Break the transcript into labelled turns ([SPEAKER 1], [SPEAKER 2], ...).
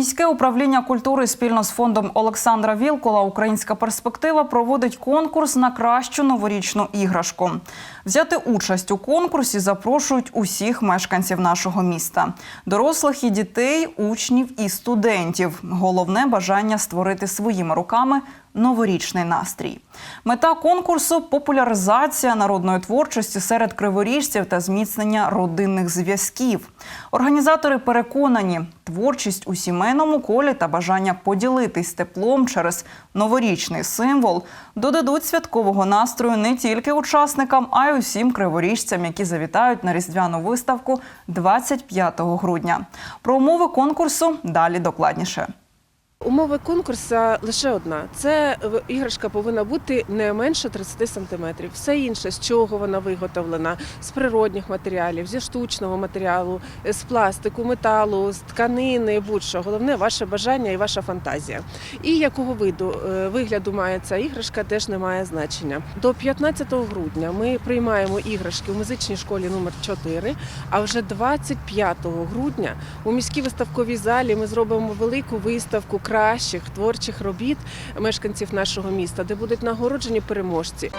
[SPEAKER 1] Міське управління культури спільно з фондом Олександра Вілкола Українська перспектива проводить конкурс на кращу новорічну іграшку. Взяти участь у конкурсі запрошують усіх мешканців нашого міста, дорослих і дітей, учнів і студентів. Головне бажання створити своїми руками новорічний настрій. Мета конкурсу популяризація народної творчості серед криворіжців та зміцнення родинних зв'язків. Організатори переконані, творчість у сімейному колі та бажання поділитись теплом через новорічний символ додадуть святкового настрою не тільки учасникам, а й усім криворіжцям, які завітають на різдвяну виставку 25 грудня. Про умови конкурсу далі докладніше.
[SPEAKER 2] Умови конкурсу лише одна: це іграшка повинна бути не менше 30 сантиметрів. Все інше, з чого вона виготовлена, з природних матеріалів, зі штучного матеріалу, з пластику, металу, з тканини, будь-що. Головне ваше бажання і ваша фантазія. І якого виду е, вигляду має ця іграшка, теж не має значення. До 15 грудня ми приймаємо іграшки у музичній школі номер 4 а вже 25 грудня у міській виставковій залі ми зробимо велику виставку кращих творчих робіт мешканців нашого міста, де будуть нагороджені переможці.